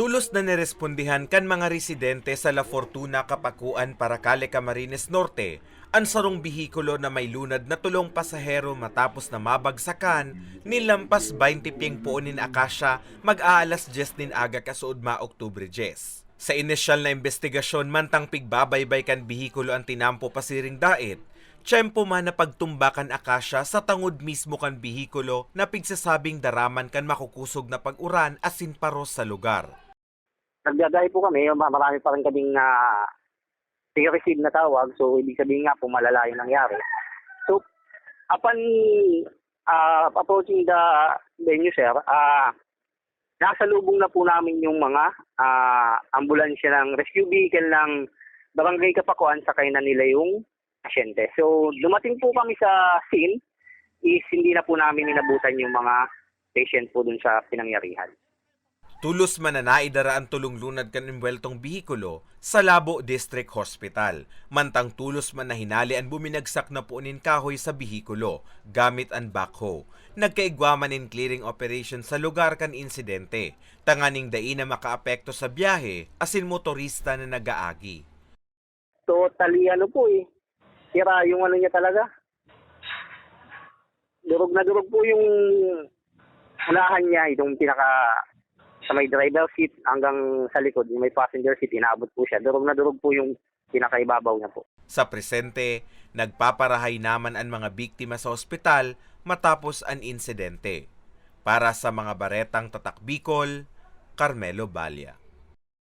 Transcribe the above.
Tulos na nirespondihan kan mga residente sa La Fortuna Kapakuan para Cale Camarines Norte ang sarong bihikulo na may lunad na tulong pasahero matapos na mabagsakan nilampas 20 pieng puunin akasya mag-aalas 10 din aga kasuod ma Oktubre 10. Sa inisyal na investigasyon mantang pigbabaybay kan bihikulo ang tinampo pasiring dait, Tiyempo man na pagtumbakan akasya sa tangod mismo kan bihikulo na pigsasabing daraman kan makukusog na pag-uran asin paros sa lugar. Nagdadahi po kami, ma- marami pa rin kaming na receive na tawag, so ibig sabihin nga po malala yung nangyari. So, upon uh, approaching the venue, sir, ah nasa lubong na po namin yung mga ah, ambulansya ng rescue vehicle ng Barangay Kapakuan, sakay na nila yung pasyente. So, dumating po kami sa scene, is hindi na po namin inabutan yung mga patient po dun sa pinangyarihan. Tulos man na naidara ang tulong lunad kan imweltong bihikulo sa Labo District Hospital. Mantang tulos man na hinali ang buminagsak na puunin kahoy sa bihikulo gamit ang backhoe. Nagkaigwaman in clearing operation sa lugar kan insidente. Tanganing dai na makaapekto sa biyahe asin motorista na nagaagi. totally ano po eh. Sira yung ano niya talaga. Durog na durog po yung unahan niya, itong pinaka sa may driver seat hanggang sa likod, yung may passenger seat, inaabot po siya. Durog na durog po yung pinakaibabaw niya po. Sa presente, nagpaparahay naman ang mga biktima sa ospital matapos ang insidente. Para sa mga baretang tatak Bicol, Carmelo Balya.